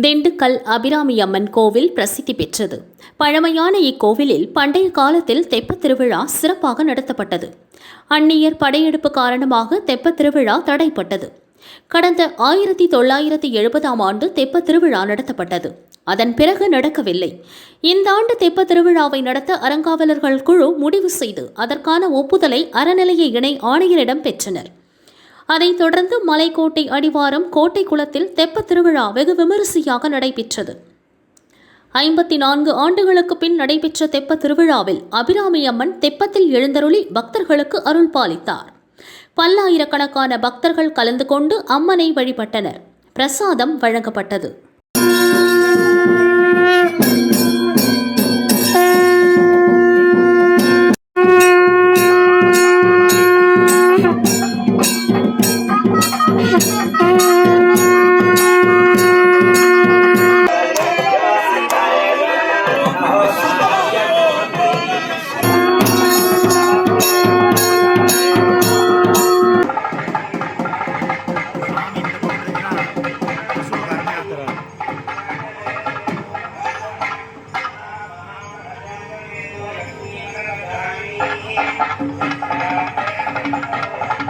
திண்டுக்கல் அபிராமி அம்மன் கோவில் பிரசித்தி பெற்றது. பழமையான இக்கோவிலில் பண்டைய காலத்தில் தெப்பத் திருவிழா சிறப்பாக நடத்தப்பட்டது. அந்நியர் படையெடுப்பு காரணமாக தெப்பத் திருவிழா தடைப்பட்டது. கடந்த ஆயிரத்தி தொள்ளாயிரத்தி எழுபதாம் ஆண்டு தெப்பத் திருவிழா நடத்தப்பட்டது. அதன் பிறகு நடக்கவில்லை. இந்த ஆண்டு தெப்பத் திருவிழாவை நடத்த அறங்காவலர்கள் குழு முடிவு செய்து அதற்கான ஒப்புதலை அறநிலைய இணை ஆணையரிடம் பெற்றனர். அதைத் தொடர்ந்து மலைக்கோட்டை அடிவாரம் கோட்டை குளத்தில் தெப்பத் திருவிழா வெகு விமரிசையாக நடைபெற்றது. ஐம்பத்தி நான்கு ஆண்டுகளுக்கு பின் நடைபெற்ற தெப்ப திருவிழாவில் அபிராமி அம்மன் தெப்பத்தில் எழுந்தருளி பக்தர்களுக்கு அருள் பாலித்தார். பல்லாயிரக்கணக்கான பக்தர்கள் கலந்து கொண்டு அம்மனை வழிபட்டனர். பிரசாதம் வழங்கப்பட்டது. 아